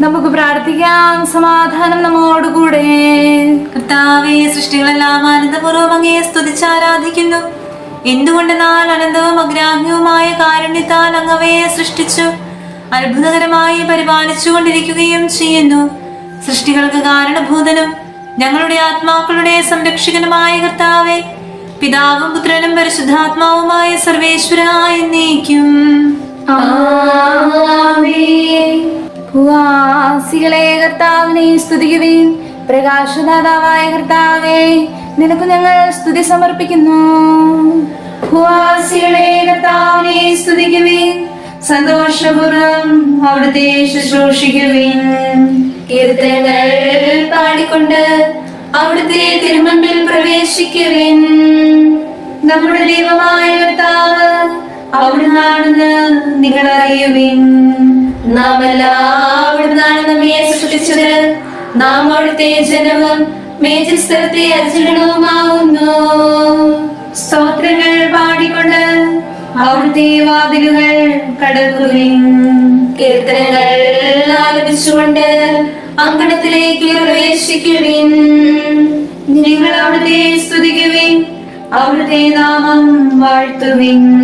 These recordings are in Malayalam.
നമുക്ക് പ്രാർത്ഥിക്കാം. സമാധാനം നമ്മോടുകൂടെ. കർത്താവേ സൃഷ്ടികളെല്ലാം ആനന്ദപൂർവം അങ്ങയെ സ്തുതിച്ച് ആരാധിക്കുന്നു. എന്തുകൊണ്ടെന്നാൽ അനന്തവും അഗ്രാഹ്യവുമായ കാരുണ്യത്താൽ അങ്ങവയെ സൃഷ്ടിച്ചു. അത്ഭുതകരമായി പരിപാലിച്ചു കൊണ്ടിരിക്കുകയും ചെയ്യുന്നു. സൃഷ്ടികൾക്ക് കാരണഭൂതനും ഞങ്ങളുടെ ആത്മാക്കളുടെ സംരക്ഷകനുമായ കർത്താവെ പിതാവും പുത്രനും പരിശുദ്ധാത്മാവുമായ സർവേശ്വരായ എന്നേക്കും. ഭൂവാസികളെ കർത്താവിനെ സ്തുതിക്കുവേൻ. പ്രകാശദാതാവായ കർത്താവേ നിനക്ക് ഞങ്ങൾ സ്തുതി സമർപ്പിക്കുന്നു. ഭൂവാസികളെ കർത്താവിനെ സ്തുതിക്കുവേൻ. സന്തോഷപൂർവം അവിടുത്തെ ശുശ്രൂഷിക്കുവേൻ. കീർത്തനങ്ങൾ പാടിക്കൊണ്ട് അവിടുത്തെ തിരുമമ്പിൽ പ്രവേശിക്കുവേൻ. നമ്മുടെ ദൈവമായ കർത്താവ് അവിടുന്നാണെന്ന് നിങ്ങൾ അറിയുവിൻ നാം എല്ലാവിടുന്നാണ് നമ്മെ സൃഷ്ടിച്ചത് നാം അവിടുത്തെ ജനവും മേജസ്ഥലത്തെ അജഗണവുമാവുന്നു സ്തോത്രങ്ങൾ പാടിക്കൊണ്ട് അവിടുത്തെ വാതിലുകൾ കടക്കുവിൻ. കീർത്തനങ്ങൾ ആലപിച്ചുകൊണ്ട് അങ്കണത്തിലേക്ക് പ്രവേശിക്കുവിൻ. നിങ്ങൾ അവിടുത്തെ സ്തുതിക്കുവിൻ. അവിടുത്തെ നാമം വാഴ്ത്തുവിൻ.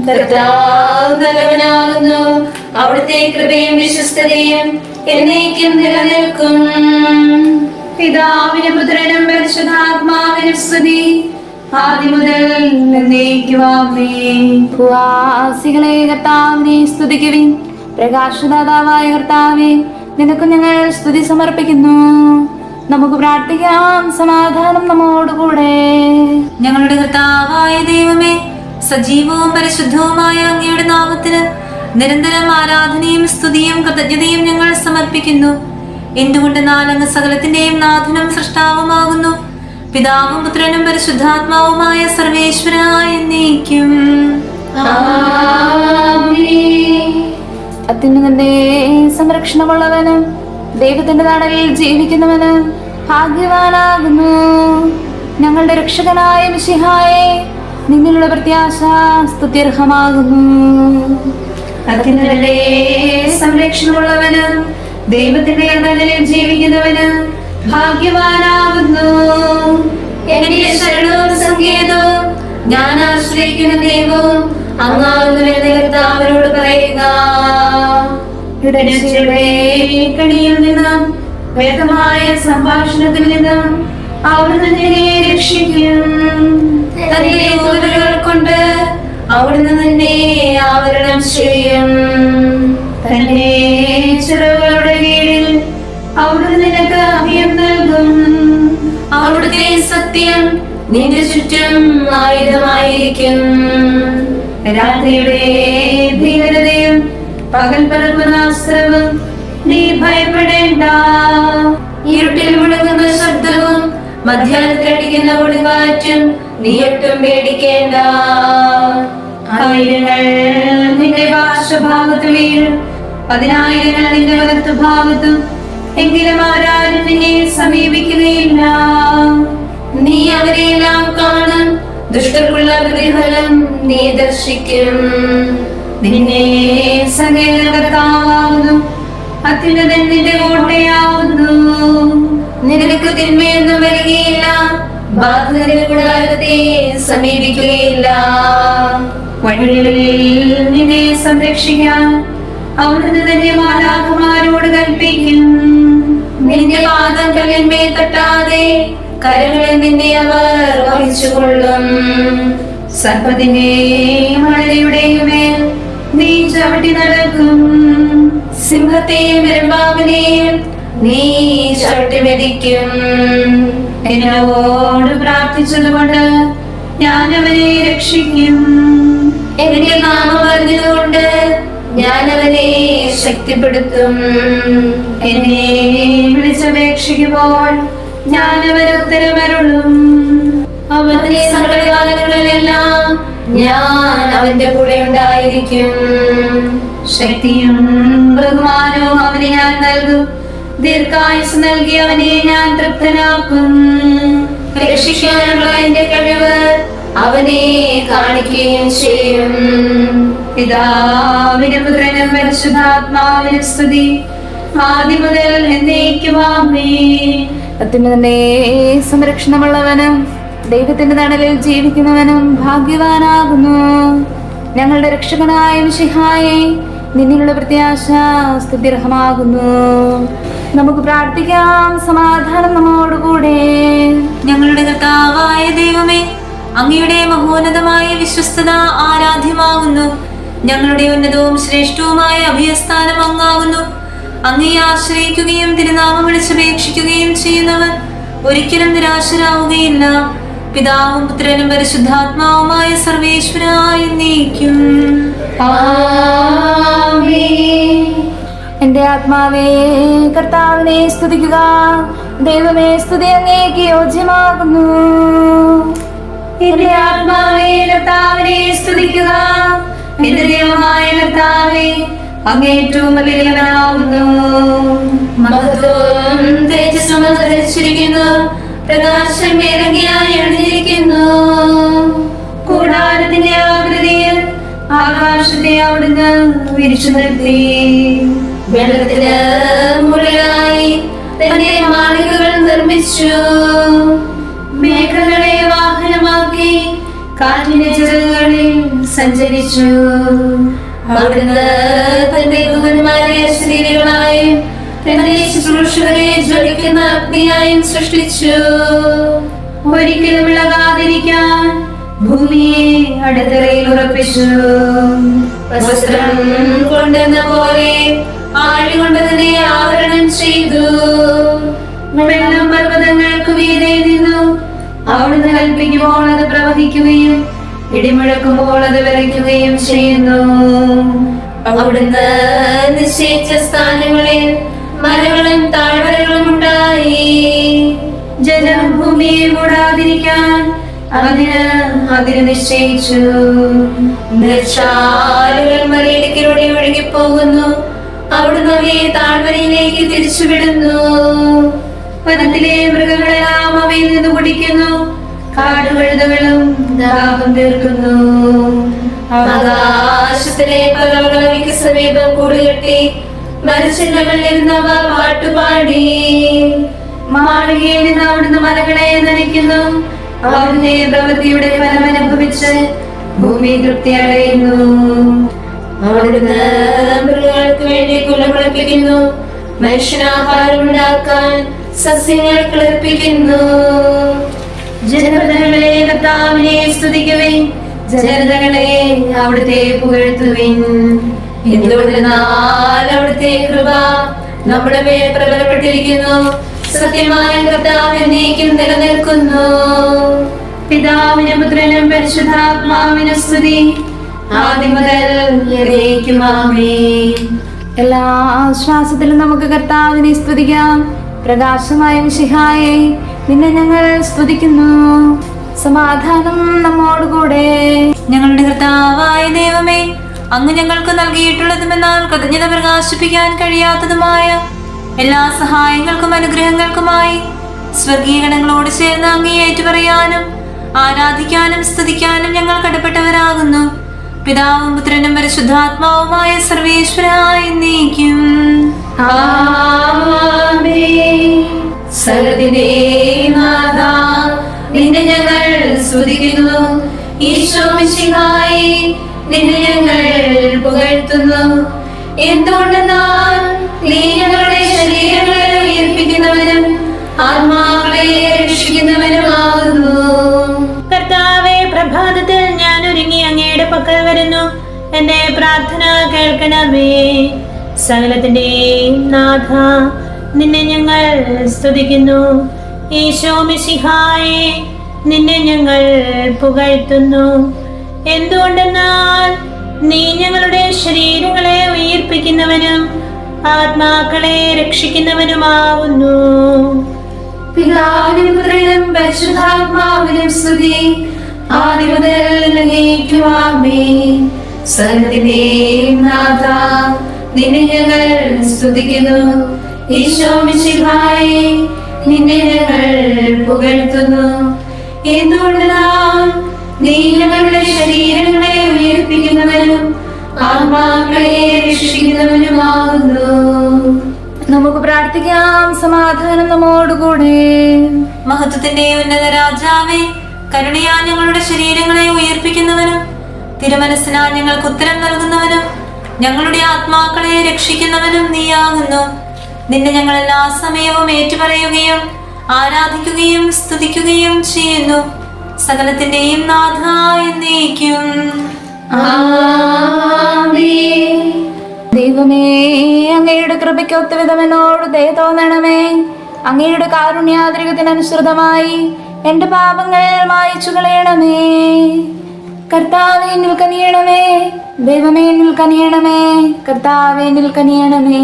കർത്താവ് നല്ലവനാകുന്നു. അവിടുത്തെ കൃപയും വിശ്വസ്തതയും എന്നേക്കും നിലനിൽക്കും. പിതാവിനും പുത്രനും പരിശുദ്ധാത്മാവിനും സ്തുതി. ഭൂവാസികളെ കർത്താവിനെ സ്തുതിക്കുവിൻ. പ്രകാശദാതാവായ കർത്താവെ നിനക്ക് ഞങ്ങൾ സ്തുതി സമർപ്പിക്കുന്നു. നമുക്ക് പ്രാർത്ഥിക്കാം. സമാധാനം നമ്മോടുകൂടെ. ഞങ്ങളുടെ കർത്താവായ ദൈവമേ സജീവവും പരിശുദ്ധവുമായ അങ്ങയുടെ നാമത്തിന് നിരന്തരം ആരാധനയും സ്തുതിയും കൃതജ്ഞതയും ഞങ്ങൾ സമർപ്പിക്കുന്നു. എന്തുകൊണ്ട് നാലങ്ങ് സകലത്തിന്റെയും നാഥനും സൃഷ്ടാവുമാകുന്നു? പിതാവും പുത്രനും പരിശുദ്ധാത്മാവുമായ സർവേശ്വരായ അത്യുന്നതന്റെ സംരക്ഷണമുള്ളവനും ദൈവത്തിന്റെ നാടലിൽ ജീവിക്കുന്നവന് ഭാഗ്യവാനാകുന്നു. ഞങ്ങളുടെ രക്ഷകനായ മിശിഹായെ നിന്നിലുള്ള പ്രത്യാശ സ്തുത്യർഹമാകുന്നു. അത്യുന്നതന്റെ സംരക്ഷണമുള്ളവന് ദൈവത്തിന്റെ നാടലിൽ ജീവിക്കുന്നവന് ഭാഗ്യവാനാകുന്നു. എന്റെ ശരണവും സങ്കേതവും ഞാൻ ആശ്രയിക്കുന്ന ദൈവവും അങ്ങാവുന്ന അവരോട് പറയുക. ഇടനച്ചയുടെ കണിയിൽ നിന്നും വേദമായ സംഭാഷണത്തിൽ നിന്നും അവിടുന്ന് നിന്നെ രക്ഷിക്കും. തന്റെ ഊരുകൾ കൊണ്ട് അവിടുന്ന് നിന്നെ ആവരണം ചെയ്യും. തന്റെ ചിറകുകളുടെ കീഴിൽ അവിടുന്ന് നിനക്ക് അഭയം നൽകും. അവിടുത്തെ സത്യം നിന്റെ ചുറ്റും ആയുധമായിരിക്കും. രാത്രിയുടെ ഭീകരതയും പകൽ പരമനാശ്രമം നീ ഭയപ്പെടേണ്ട. ഇരുട്ടിൽ മുഴങ്ങുന്ന ശബ്ദവും മധ്യാഹ്നത്തിലടിക്കുന്ന ഒളിവാറ്റും നീ ഒട്ടും പേടിക്കേണ്ട. ആയിരങ്ങൾ നിന്റെ പാർശ്വഭാഗത്ത് വീഴും. പതിനായിരങ്ങൾ നിന്റെ വലത്തു ഭാഗത്തും. എങ്കിലും ആരാരും നിന്നെ സമീപിക്കുകയില്ല. നീ അവരെയെല്ലാം കാണും. ദുഷ്ടർക്കുള്ള പ്രതിഫലം നീ ദർശിക്കും. നിന്നെ സകലകർത്താവുന്നു. അത്യുന്നതൻ നിന്റെ കോട്ടയാവുന്നു. നിനക്ക് തിന്മയൊന്നും വരികയില്ല. ബാധകരുടെ കൂടാതെ സമീപിക്കുകയില്ല. വഴികളിൽ നിന്നെ സംരക്ഷിക്കാൻ അവിടുന്ന് തന്നെ മാലാഖമാരോട് കൽപ്പിക്കും. നിന്റെ പാദം കല്ലിന്മേൽ തട്ടാതെ കരങ്ങളിൽ നിന്നെ അവർ വഹിച്ചുകൊള്ളും. സർപ്പത്തിന്റെയും മഴയുടെയും മേൽ നീ ചവിട്ടി നടക്കും. സിംഹത്തെയും പെരുമ്പാവിനെയും നീ ചവിട്ടി മെതിക്കും. എന്നോട് പ്രാർത്ഥിച്ചതുകൊണ്ട് ഞാൻ അവനെ രക്ഷിക്കും. എന്റെ നാമം പറഞ്ഞതുകൊണ്ട് ഞാൻ അവനെ ശക്തിപ്പെടുത്തും. എന്നെ വിളിച്ചപേക്ഷിക്കുമ്പോൾ ഞാൻ അവന് ഉത്തരമരുളും. അവന്റെ സങ്കടകാലങ്ങളിലെല്ലാം ഞാൻ അവന്റെ കൂടെ ഉണ്ടായിരിക്കും. ശക്തിയും ബഹുമാനവും അവന് ഞാൻ നൽകും. ദീർഘായുസ് നൽകി അവനെ ഞാൻ തൃപ്തനാക്കും. രക്ഷിക്കാനുള്ള എന്റെ കഴിവ് അവനെ കാണിക്കുകയും ചെയ്യും. പിതാവിന് പുത്രനും പരിശുദ്ധാത്മാവിനും സ്തുതി. ആദ്യം മുതൽ എന്നേക്കുമാമേ. അത്യുന്നതന്റെ സംരക്ഷണമുള്ളവനും ദൈവത്തിന്റെ തണലിൽ ജീവിക്കുന്നവനും ഭാഗ്യവാനാകുന്നു. ഞങ്ങളുടെ രക്ഷകനായ മിഷിഹായെ നിന്നിലുള്ള പ്രത്യാശ സ്തുതിർഹമാകുന്നു നമുക്ക് പ്രാർത്ഥിക്കാം. സമാധാനം നമ്മോടുകൂടെ. ഞങ്ങളുടെ കർത്താവായ ദൈവമേ അങ്ങയുടെ മഹോന്നതമായ വിശ്വസ്തത ആരാധ്യമാകുന്നു. ഞങ്ങളുടെ ഉന്നതവും ശ്രേഷ്ഠവുമായ അഭയസ്ഥാനം അങ്ങാകുന്നു അങ്ങയെ ആശ്രയിക്കുകയും തിരുനാമം വിളിച്ചപേക്ഷിക്കുകയും ചെയ്യുന്നവർ ഒരിക്കലും നിരാശരാവുകയില്ല. പിതാവും പുത്രനും പരിശുദ്ധാത്മാവുമായ സർവേശ്വരായി നീക്കും. എന്റെ ആത്മാവേ കർത്താവിനെ സ്തുതിക്കുക. ദൈവമേ സ്തുതി അങ്ങേക്ക് യോജ്യമാകുന്നു. എന്റെ ആത്മാവേ കർത്താവിനെ സ്തുതിക്കുക. എന്റെ ദൈവമായ കർത്താവേ അങ്ങേറ്റവും വലിയവനാകുന്നു മഹത്വം തേജസ്സും ധരിച്ചിരിക്കുന്നു പ്രകാശം ഇറങ്ങിയായി അണിഞ്ഞിരിക്കുന്നു കൂടാരത്തിന്റെ ആകൃതിയിൽ ആകാശത്തെ അവിടുന്ന് വിരിച്ചു നിർത്തി വെള്ളത്തിന് മുകളിലായി തന്റെ മാളികകൾ നിർമ്മിച്ചു. മേഘങ്ങളെ വാഹനമാക്കി കാറ്റിന്റെ ചിറകുകളിൽ സഞ്ചരിച്ചു. അവിടുന്ന് തന്റെ ദൂതന്മാരെ സ്ത്രീകളായും തന്റെ ശുശ്രൂഷകരെ ജ്വലിക്കുന്ന അഗ്നിയായും സൃഷ്ടിച്ചു. ഒരിക്കലും ഇളകാതിരിക്കാൻ ഭൂമിയെ അടുത്തറയിൽ ഉറപ്പിച്ചു. വസ്ത്രം കൊണ്ടെന്ന പോലെ ആഴി കൊണ്ട് തന്നെ ആവരണം ചെയ്തു. വെള്ളം പർവതങ്ങൾക്ക് മീതെ നിന്നു. അവിടുന്ന് കൽപ്പിക്കുമ്പോൾ അത് പ്രവഹിക്കുകയും ഇടിമുഴക്കുമ്പോൾ അത് വിറയ്ക്കുകയും ചെയ്യുന്നു. അവിടുന്ന് നിശ്ചയിച്ച സ്ഥാനങ്ങളിൽ മരങ്ങളും താഴ്വരകളും ഉണ്ടായി. ജലം ഭൂമിയെ മൂടാതിരിക്കാൻ അതിന് അതിന് നിശ്ചയിച്ചു. നിർച്ചാലുകൾ മലയിടുക്കിലൂടെ ഒഴുകിപ്പോകുന്നു. അവിടുന്ന് അവയെ താഴ്വരയിലേക്ക് തിരിച്ചുവിടുന്നു. വനത്തിലെ മൃഗങ്ങളെല്ലാം അവയിൽ നിന്ന് കുടിക്കുന്നു. കാടുകഴുതകളും ദാഹം തീർക്കുന്നു. ആകാശത്തിലെ പലവകൾക്ക് സമീപം കൂടുകെട്ടി മരച്ചില്ലകളിലിരുന്നവ പാട്ടുപാടി. മാളികയിൽ നിന്ന് അവിടുന്ന് മലകളെ നനയ്ക്കുന്നു. അവിടുന്ന് പ്രവൃത്തിയുടെ ഫലം അനുഭവിച്ച് ഭൂമി തൃപ്തി അടയുന്നു അവിടുന്ന് മൃഗങ്ങൾക്ക് വേണ്ടി കുലമുളപ്പിക്കുന്നു മനുഷ്യനാഹാരം ഉണ്ടാക്കാൻ സസ്യങ്ങൾ കിളിർപ്പിക്കുന്നു. ജനപദങ്ങളെ കർത്താവിനെ സ്തുതിക്കുവിൻ. ജനതകളെ അവിടുത്തെ പുകഴ്ത്തുവിൻ. അവിടുത്തെ കൃപ നമ്മുടെ മേൽ പ്രബലപ്പെട്ടിരിക്കുന്നു. സത്യമായ കർത്താവ് എന്നേക്കും നിലനിൽക്കുന്നു. പിതാവിനും പുത്രനും പരിശുദ്ധാത്മാവിനും സ്തുതി. ആദ്യം മുതൽ എല്ലാ ആശ്വാസത്തിലും നമുക്ക് കർത്താവിനെ സ്തുതിക്കാം. പ്രകാശമായ ശിഹായെ നിന്നെ ഞങ്ങൾ സ്തുതിക്കുന്നു. സമാധാനം നമ്മോടുകൂടെ. ഞങ്ങളുടെ കർത്താവായ ദൈവമേ അങ്ങ് ഞങ്ങൾക്ക് നൽകിയിട്ടുള്ളതുമെന്നാൽ കൃതജ്ഞത പ്രകാശിപ്പിക്കാൻ കഴിയാത്തതുമായ എല്ലാ സഹായങ്ങൾക്കും അനുഗ്രഹങ്ങൾക്കുമായി സ്വർഗീയ ഗണങ്ങളോട് ചേർന്ന് അങ്ങേ ഏറ്റുപറയാനും ആരാധിക്കാനും സ്തുതിക്കാനും ഞങ്ങൾ കടപ്പെട്ടവരാകുന്നു. പിതാവും പുത്രനും പരിശുദ്ധാത്മാവുമായ സർവേശ്വരായി നീക്കും നിന്നെ ഞങ്ങൾ സ്തുതിക്കുന്നു. ഈശോ നിന്നെ ഞങ്ങൾ പുകഴ്ത്തുന്നു. എന്തുകൊണ്ടെന്നാൽ ഞങ്ങളുടെ ശരീരങ്ങളെ ഉയർപ്പിക്കുന്നവനും ആത്മാക്കളെ രക്ഷിക്കുന്നവനുമാകുന്നു. കർത്താവെ പ്രഭാതത്തിൽ ഞാൻ ഒരുങ്ങി അങ്ങയുടെ പക്കൽ വരുന്നു. എന്റെ പ്രാർത്ഥന കേൾക്കണമേ. സകലത്തിന്റെ നാഥ നിന്നെ ഞങ്ങൾ സ്തുതിക്കുന്നു. ഈശോ മിശിഹായെ നിന്നെ ഞങ്ങൾ പുകഴ്ത്തുന്നു. എന്തുകൊണ്ടെന്നാൽ നീ ഞങ്ങളുടെ ശരീരങ്ങളെ ഉയർപ്പിക്കുന്നവനും ആത്മാക്കളെ രക്ഷിക്കുന്നവനുമാവുന്നു. പിതാവിനും പുത്രനും പരിശുദ്ധാത്മാവിനും സ്തുതി. ആദ്യം മുതൽ എന്നേക്കുമാമേ സകലത്തിന്റെയും നാഥ നിന്നെ ഞങ്ങൾ സ്തുതിക്കുന്നു. ഈശോ മിശിഹായി നിന്നെ ഞങ്ങൾ പുകഴ്ത്തുന്നു. എന്തുകൊണ്ടെന്നാൽ നീ ഞങ്ങളുടെ ശരീരങ്ങളെ നമുക്ക് പ്രാർത്ഥിക്കാം. സമാധാനം നമ്മോടുകൂടെ. മഹത്വത്തിന്റെ ഉന്നത രാജാവേ കരുണയാ ഞങ്ങളുടെ ശരീരങ്ങളെ ഉയർപ്പിക്കുന്നവനും തിരുമനസ്സിനാ ഞങ്ങൾക്ക് ഉത്തരം നൽകുന്നവനും ഞങ്ങളുടെ ആത്മാക്കളെ രക്ഷിക്കുന്നവനും നീയാകുന്നു. നിന്നെ ഞങ്ങൾ എല്ലാ സമയവും ഏറ്റുപറയുകയും ആരാധിക്കുകയും സ്തുതിക്കുകയും ചെയ്യുന്നു. സകലത്തിന്റെയും നാഥ എന്നേക്കും. ദൈവമേ അങ്ങയുടെ കൃപയ്ക്ക് ഒത്തുവിധം ദയ തോന്നണമേ. അങ്ങയുടെ കാരുണ്യാതിരികത്തിനനുസൃതമായി എന്റെ പാപങ്ങൾ മായിച്ചു കളയണമേ. കർത്താവേ നിൽക്കനിയണമേ കനിയണമേ. ദൈവമേ നിൽക്കനിയണമേ കർത്താവേ കർത്താവെ എന്നിൽ കനിയണമേ.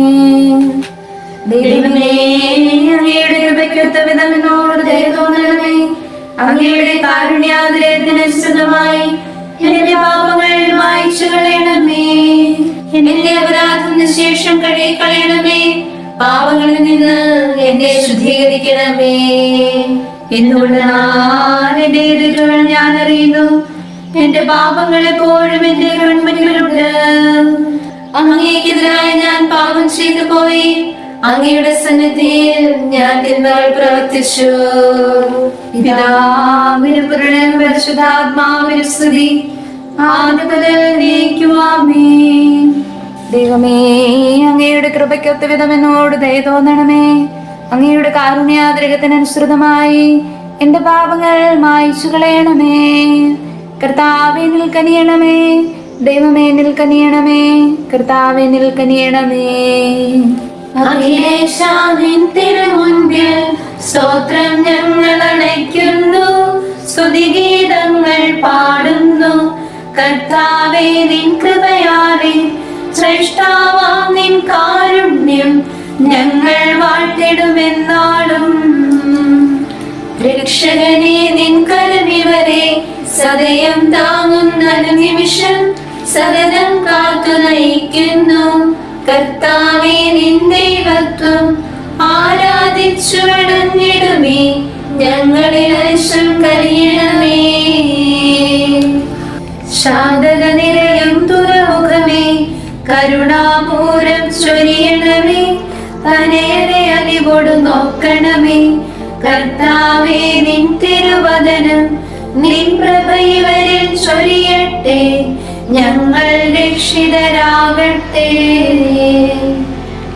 ദൈവമേ അങ്ങയുടെ കൃപയ്ക്ക് ഒത്തുവിധം എന്നോട് ദയ തോന്നണമേ. അങ്ങയുടെ കാരുണ്യാതിരത്തിനനുസൃതമായി എന്റെ പാപങ്ങൾ മായിച്ചു കളയണമേ എന്റെ അപരാധത്തിന് ശേഷം കഴുകി കളയണമേ പാപങ്ങളിൽ നിന്ന് എന്നെ ശുദ്ധീകരിക്കണമേ. എന്തുകൊണ്ട് എന്റെ എതിരുകൾ ഞാൻ അറിയുന്നു. എന്റെ പാപങ്ങൾ എപ്പോഴും എന്റെ കൺമുന്നിലുണ്ട് അങ്ങേക്കെതിരായി ഞാൻ പാപം ചെയ്തു പോയി അങ്ങയുടെ സന്നിധിയിൽ ഞാൻ തിന്മകൾ പ്രവർത്തിച്ചു. പിതാവിനും പുരുഷനും പരിശുദ്ധാത്മാവിനും സ്തുതി. ദൈവമേ അങ്ങയുടെ കൃപയ്ക്കൊത്ത വിധം എന്നോട് ദയ തോന്നണമേ. അങ്ങയുടെ കാരുണ്യാദ്രഹത്തിനനുസൃതമായി എന്റെ പാപങ്ങൾ മായിച്ചു കളയണമേ. കർത്താവെ നിൽക്കനിയണമേ. ദൈവമേ നിൽക്കനിയണമേ. കർത്താവെ നിൽക്കനിയണമേ. അഖിലേശാനിൻ തിരുമുൻപിൽ സ്തോത്രം ഞങ്ങൾ അണയ്ക്കുന്നു. സ്തുതിഗീതങ്ങൾ പാടുന്നു. കർത്താവേ നിൻ കൃപയാലെ ശ്രേഷ്ഠാവാം നിൻ കാരുണ്യം ഞങ്ങൾ വാഴ്ത്തിടുമെന്നാളും. രക്ഷകനെ നിൻ കരവിവരെ സദയം താങ്ങുന്ന നിമിഷം സദനം കാത്തു നയിക്കുന്നു. കർത്താവെ നിൻ ദൈവത്വം ആരാധിച്ചു വണങ്ങിടുമേ ഞങ്ങളിൽ അശം കരിയണമേ ശാന്തക നിരയം തുറമുഖമേ. കരുണാപൂരം ചൊരിയണമേ. തനയരെ അലിവോട് നോക്കണമേ. കർത്താവേ നിൻ തിരുവദനം നിൻ പ്രഭയിവരിൽ ചൊരിയട്ടെ. ഞങ്ങൾ രക്ഷിതരാകട്ടെ.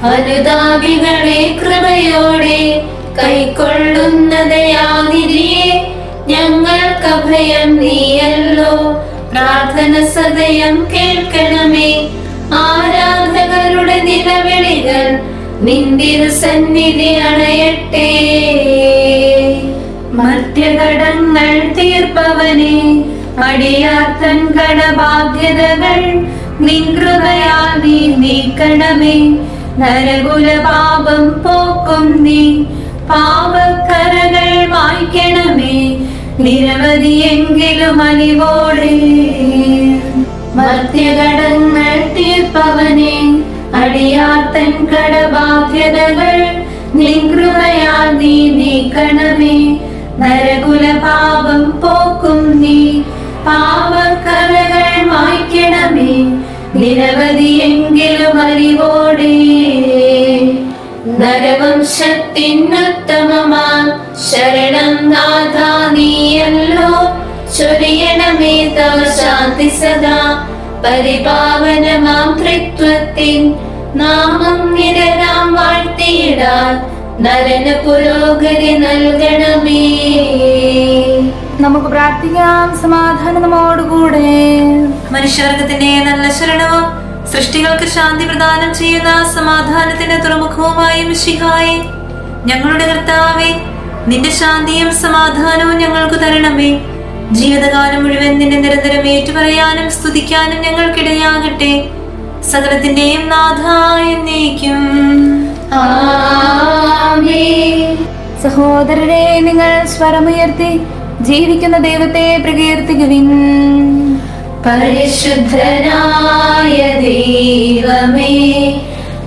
അനുതാപികളെ കൃപയോടെ കൈക്കൊള്ളുന്നതയാതിരിയെ ഞങ്ങൾക്ക് അഭയം നീയല്ലോ. പ്രാർത്ഥന സദയം കേൾക്കണമേ. ആരാധകരുടെ നിലവിളികൾ നിന്തിരു സന്നിധി അണയട്ടെ. മർത്യഘടങ്ങൾ തീർപ്പവനെ അടിയാത്തൻ കടബാധ്യതകൾ നിൻ കൃപയാൽ നീ നീക്കണമേ. നരകുല പാപം പോക്കും നീ. പാപക്കരകൾ വായിക്കണമേ നിരവധിയെങ്കിലും അലിവോടെ മർത്യഘടങ്ങൾ തീർപ്പവനെ. അടിയാത്തൻ കടബാധ്യതകൾ നിൻ കൃപയാൽ നീ നീക്കണമേ. നരകുല പാപം പോക്കും നീ. പാപക്കരകൾ മായ്ക്കണമേ. നിരവധിയെങ്കിലും അറിവോടെ. നരവംശത്തിനുത്തമമാ ശരണം നാഥ നീയല്ലോ. ചൊരിയണമേ തവ ശാന്തി സദാ. പരിപാവനമാം തൃത്വത്തിൻ നാമം നിരനാം വാഴ്ത്തിയിടാൻ. നരന പുരോഗതി നൽകണമേ. നമുക്ക് പ്രാർത്ഥിക്കാം. സമാധാനമോടുകൂടെ മനുഷ്യവർഗത്തിന്റെ നല്ല ശരണവും സൃഷ്ടികൾക്ക് ശാന്തി പ്രദാനം ചെയ്യുന്ന സമാധാനത്തിന്റെ തുറമുഖവുമായും മിശിഹായെ ഞങ്ങളുടെ കർത്താവെ നിന്റെ ശാന്തിയും സമാധാനവും ഞങ്ങൾക്ക് തരണമേ. ജീവിതകാലം മുഴുവൻ നിന്നെ നിരന്തരം ഏറ്റുപറയാനും സ്തുതിക്കാനും ഞങ്ങൾക്കിടയാകട്ടെ. സകലത്തിന്റെയും നാഥ എന്നേക്കും. സഹോദരരെ നിങ്ങൾ സ്വരമുയർത്തി ജീവിക്കുന്ന ദൈവത്തെ പ്രകീർത്തിക്കുവിൻ. പരിശുദ്ധനായ ദൈവമേ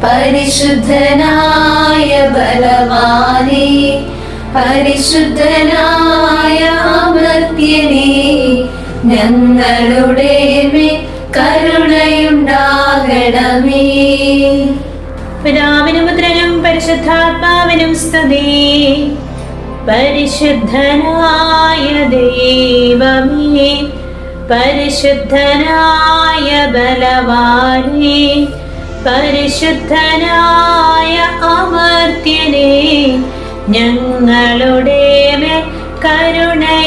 പരിശുദ്ധനായ ബലവാനെ പരിശുദ്ധനായ അമർത്യനേ ഞങ്ങളുടെ കരുണയുണ്ടാകണമേ. പിതാവിനും പുത്രനും പരിശുദ്ധാത്മാവിനും സ്തുതി. പരിശുദ്ധനായ ദൈവമേ പരിശുദ്ധനായ ബലവാനേ പരിശുദ്ധനായ അമർത്യനേ ഞങ്ങളുടെ മേൽ കരുണയുണ്ടാകണമേ.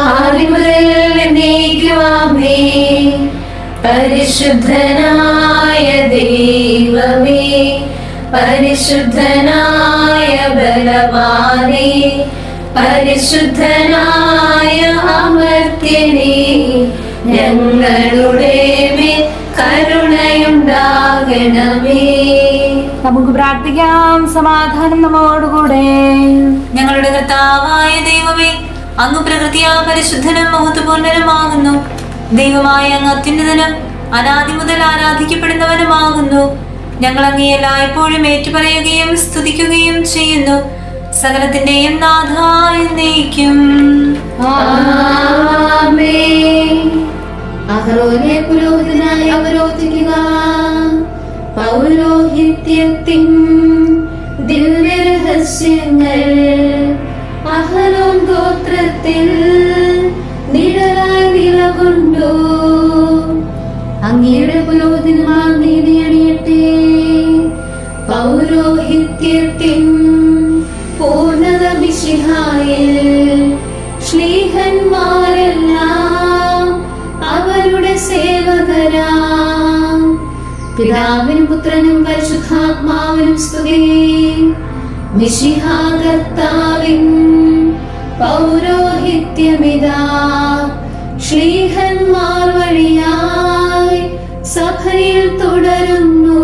ആദിമുതൽ നീക്കുവാമേ പരിശുദ്ധനായ ദൈവമേ പരിശുദ്ധനായ ബലവാനേ പരിശുദ്ധനായ അമർത്യനെ ഞങ്ങളുടെ മേൽ കരുണയുണ്ടാകണമേ. നമുക്ക് പ്രാർത്ഥിക്കാം സമാധാനം നമ്മോടുകൂടെ. ഞങ്ങളുടെ കർത്താവായ ദൈവമേ അങ്ങ് പ്രകൃതിയാ പരിശുദ്ധനും മഹത്വപൂർണനുമാകുന്നു. ദൈവമായ അങ്ങ് അത്യുന്നതനും അനാദി മുതൽ ആരാധിക്കപ്പെടുന്നവനുമാകുന്നു. ഞങ്ങൾ അങ്ങേ എല്ലായ്പ്പോഴും ഏറ്റുപറയുകയും സ്തുതിക്കുകയും ചെയ്യുന്നു. സകലത്തിന്റെയും നാഥായ നയിക്കും പുരോഹിതനായി അവരോധിക്കുക. പൗരോഹിത്യത്തിൻ ദിവ്യരഹസ്യങ്ങൾ അഹരോൻ ഗോത്രത്തിൽ പിതാവിനും പുത്രനും പരിശുദ്ധാത്മാവിനും സ്തുതി. മിശിഹാകർത്താവിൻ പൗരോഹിത്യമിതാ. ശ്ലീഹന്മാർ വഴിയായി സഭയിൽ തുടരുന്നു.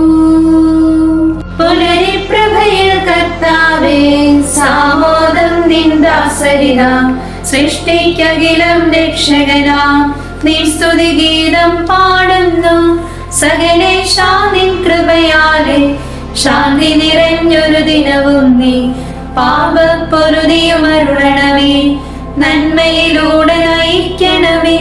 പുലരിപ്രഭയിൽ കർത്താവേ സാമോദം നിന്ദാസരിത സൃഷ്ടിക്കകിലം രക്ഷകനാം. നീ സ്തുതി ഗീതം പാടുന്നു. സകലേശ കൃപയാലെ ശാന്തി നിറഞ്ഞൊരു ദിനവും നീ. പാപപ്പൊരുതിയുമരുളണമേ നന്മയിലൂടെ നയിക്കണമേ.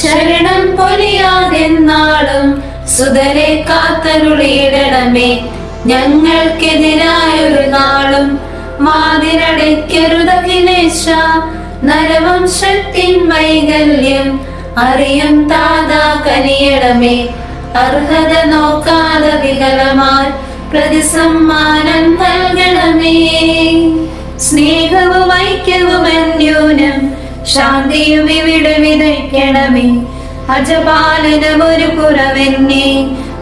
ശരണം പൊലിയാതെന്നാളും സുതരെ കാത്തരുളിയിടണമേ. ഞങ്ങൾക്കെതിരായൊരു നാളും മാതിരടയ്ക്കരുതകിലേശ നരവംശത്തിൻ വൈകല്യം അറിയും താതാ കനിയടമേ. അർഹത നോക്കാതെ വികലമാർ പ്രതിസമ്മാനം നൽകണമേ. സ്നേഹവും ഐക്യവും അന്യൂനം ശാന്തിയും ഇവിടെ വിതയ്ക്കണമേ. അജപാലനം ഒരു കുറവെന്നെ.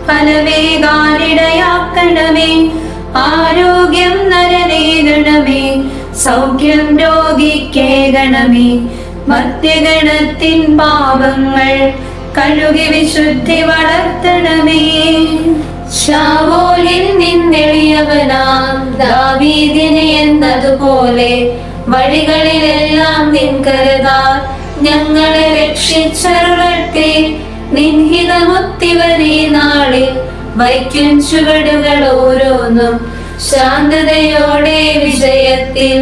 ഫലവേകാനിടയാക്കണമേ ആരോഗ്യം നരനേകണമേ. സൗഖ്യം രോഗിക്കേകണമേ. മധ്യഗണത്തിൻ പാപങ്ങൾ കഴുകി വിശുദ്ധി വളർത്തണമേ. ശാവോലിൽ നിന്നെളിയവനാം ദാവീദിനെ എന്നതുപോലെ വഴികളിലെല്ലാം നിൻകരുതാ ഞങ്ങളെ രക്ഷിച്ചരുളട്ടെ നിൻഹിതമുത്തിവരീ നാളിൽ വൈക്കും ചുവടുകൾ ഓരോന്നും ശാന്തതയോടെ വിജയത്തിൽ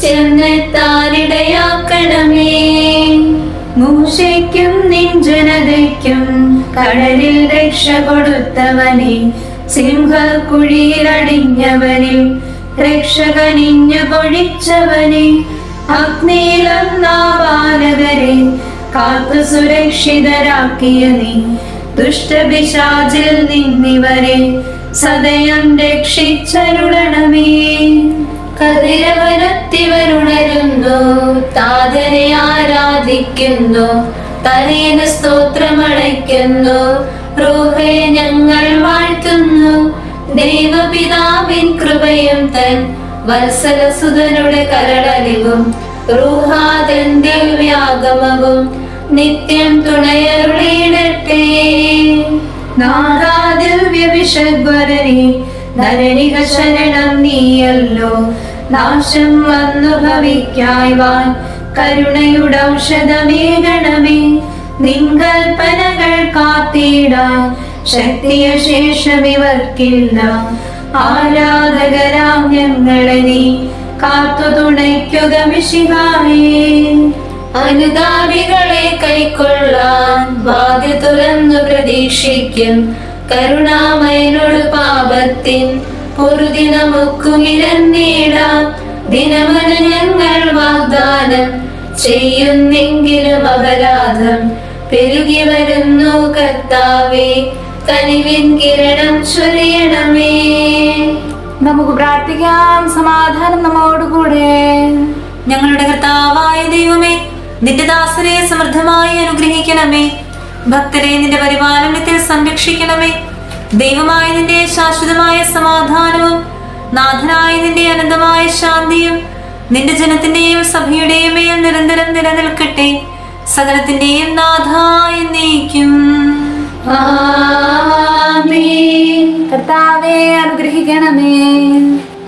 ചെന്നെത്താനിടയാക്കണമേ മൂഷയ്ക്കും നിൻ ജനതയ്ക്കും കടലിൽ രക്ഷ കൊടുത്തവനെ സിംഹക്കുഴിയിലടിഞ്ഞവനെ രക്ഷകനിഞ്ഞു പൊഴിച്ചവനെ അഗ്നിയിലൊന്നാ ബാലകരെ കാത്തു സുരക്ഷിതരാക്കിയ നീ. ദുഷ്ടപിശാചിൽ നിന്നിവരെ സദയം രക്ഷിച്ചരുളണമേ. കതിരവനത്തിവരുണരുന്നു താതനെ ആരാധിക്കുന്നു തലേന് സ്തോത്രമടയ്ക്കുന്നു. റൂഹയെ ഞങ്ങൾ വാഴ്ത്തുന്നു ദൈവപിതാവിൻ കൃപയും തൻ വത്സലസുതനുടെ കരളലിവും റൂഹാതൻ നിത്യം നിത്യം തുണയരുളിയിടട്ടെ നാദാദിവ്യവിഷഗ്വരനെ ധരണിക ശരണം നീയല്ലോ. നാശം വന്നു ഭവിക്കായ്വാൻ കരുണയുടെ ഔഷധമേകണമേ നിങ്കൽപ്പനകൾ കാത്തിടാൻ ശക്തിയ ശേഷമിവർക്കില്ല ആരാധകരാം ഞങ്ങളെ നീ. കാത്തു തുണയ്ക്കുക മിശിഹായേ. അനുതാപികളെ കൈക്കൊള്ളാൻ ബാധ്യ തുറന്നു പ്രതീക്ഷിക്കും. കരുണാമയനോട് പാപത്തിൻ പൊറുതി നമുക്കുമിരന്നേടാം ദിനമന ഞങ്ങൾ വാഗ്ദാനം ചെയ്യുന്നെങ്കിലും അപരാധം പെരുകി വരുന്നു കർത്താവേ കനിവിൻ കിരണം ചൊരിയണമേ. നമുക്ക് പ്രാർത്ഥിക്കാം സമാധാനം നമ്മോടുകൂടെ. ഞങ്ങളുടെ കർത്താവായ ദൈവമേ നിന്റെ ദാസനെ സമൃദ്ധമായി അനുഗ്രഹിക്കണമേ. ഭക്തരെ നിന്റെ പരിപാലനത്തിൽ സംരക്ഷിക്കണമേ. ദൈവമായ നിന്റെ ശാശ്വതമായ സമാധാനവും നാഥനായ നിന്റെ അനന്തമായ ശാന്തിയും നിന്റെ ജനത്തിന്റെയും സഭയുടെയും മേൽ നിരന്തരം നിലനിൽക്കട്ടെ. സകലത്തിന്റെയും നാഥായ നീക്കും കർത്താവേ അനുഗ്രഹിക്കണമേ.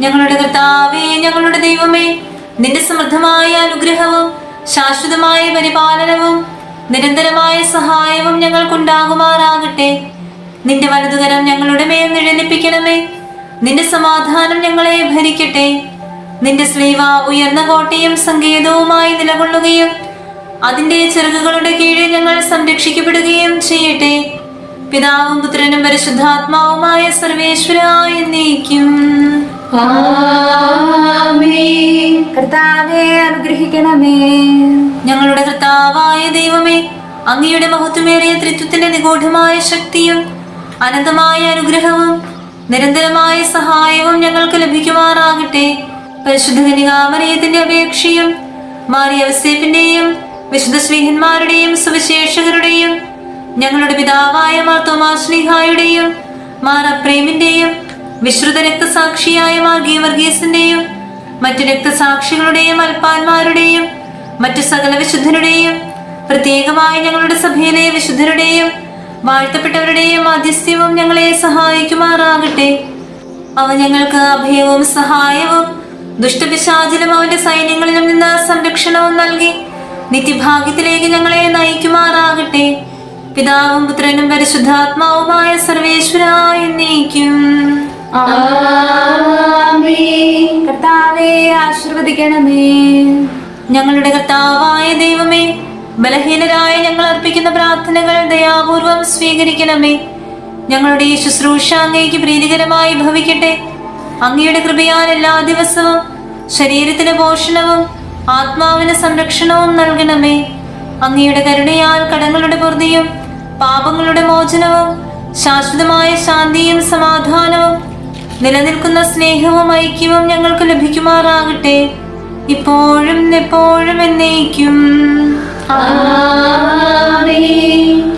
ഞങ്ങളുടെ കർത്താവേ ഞങ്ങളുടെ ദൈവമേ നിന്റെ സമൃദ്ധമായ അനുഗ്രഹവും ശാശ്വതമായ പരിപാലനവും നിരന്തരമായ സഹായവും ഞങ്ങൾക്കുണ്ടാകുമാറാകട്ടെ. നിന്റെ വലതുകരം ഞങ്ങളുടെ മേൽ നിഴലിപ്പിക്കണമേ. നിന്റെ സമാധാനം ഞങ്ങളെ ഭരിക്കട്ടെ. നിന്റെ സ്ലീവ ഉയർന്ന കോട്ടയും സങ്കേതവുമായി നിലകൊള്ളുകയും അതിന്റെ ചിറകുകളുടെ കീഴിൽ ഞങ്ങൾ സംരക്ഷിക്കപ്പെടുകയും ചെയ്യട്ടെ. പിതാവും പുത്രനും പരിശുദ്ധാത്മാവുമായ സർവേശ്വരായ നീക്കും കർത്താവെ അനുഗ്രഹിക്കണമേ. ഞങ്ങളുടെ കർത്താവായ ദൈവമേ അങ്ങയുടെ മഹത്വമേറിയ ത്രിത്വത്തിന്റെ നിഗൂഢമായ ശക്തിയും അനന്തമായ അനുഗ്രഹവും നിരന്തരമായ സഹായവും ഞങ്ങൾക്ക് ലഭിക്കുവാനാകട്ടെ പരിശുദ്ധ കനികാമനയത്തിന്റെ അപേക്ഷയും മാറിയവസേപ്പിന്റെയും വിശുദ്ധ ശ്രീഹന്മാരുടെയും സുവിശേഷകരുടെയും ഞങ്ങളുടെ പിതാവായ മാർത്തോമാ സ്നേഹായുടെയും മാർ അപ്രേമിന്റെയും വിശ്രുത രക്തസാക്ഷിയായ മാർ വർഗീസിന്റെയും മറ്റു രക്തസാക്ഷികളുടെയും അൽപ്പാന്മാരുടെയും മറ്റു സകല വിശുദ്ധരുടെയും പ്രത്യേകമായി ഞങ്ങളുടെ സഭയിലെ വിശുദ്ധരുടെയും വാഴ്ത്തപ്പെട്ടവരുടെയും മാധ്യസ്ഥ്യവും ഞങ്ങളെ സഹായിക്കുമാറാകട്ടെ. അവ ഞങ്ങൾക്ക് അഭയവും സഹായവും ദുഷ്ടപിശാചിലും അവന്റെ സൈന്യങ്ങളിലും നിന്ന് സംരക്ഷണവും നൽകി നിത്യഭാഗ്യത്തിലേക്ക് ഞങ്ങളെ നയിക്കുമാറാകട്ടെ. പിതാവും പുത്രനും പരിശുദ്ധാത്മാവുമായ സർവേശ്വരായി നീക്കും കർത്താവെ ആശീർവദിക്കണമേ. ഞങ്ങളുടെ കർത്താവായ ദൈവമേ ബലഹീനരായ ഞങ്ങൾ അർപ്പിക്കുന്ന പ്രാർത്ഥനകൾ ദയാപൂർവം സ്വീകരിക്കണമേ. ഞങ്ങളുടെ ഈ ശുശ്രൂഷ അങ്ങേക്ക് പ്രീതികരമായി ഭവിക്കട്ടെ. അങ്ങയുടെ കൃപയാൽ എല്ലാ ദിവസവും ശരീരത്തിന് പോഷണവും ആത്മാവിന് സംരക്ഷണവും നൽകണമേ. അങ്ങയുടെ കരുണയാൽ കടങ്ങളുടെ പൊറുതിയും പാപങ്ങളുടെ മോചനവും ശാശ്വതമായ ശാന്തിയും സമാധാനവും നിലനിൽക്കുന്ന സ്നേഹവും ഐക്യവും ഞങ്ങൾക്ക് ലഭിക്കുമാറാകട്ടെ. ഇപ്പോഴും എപ്പോഴും എന്നേക്കും. ആമേൻ.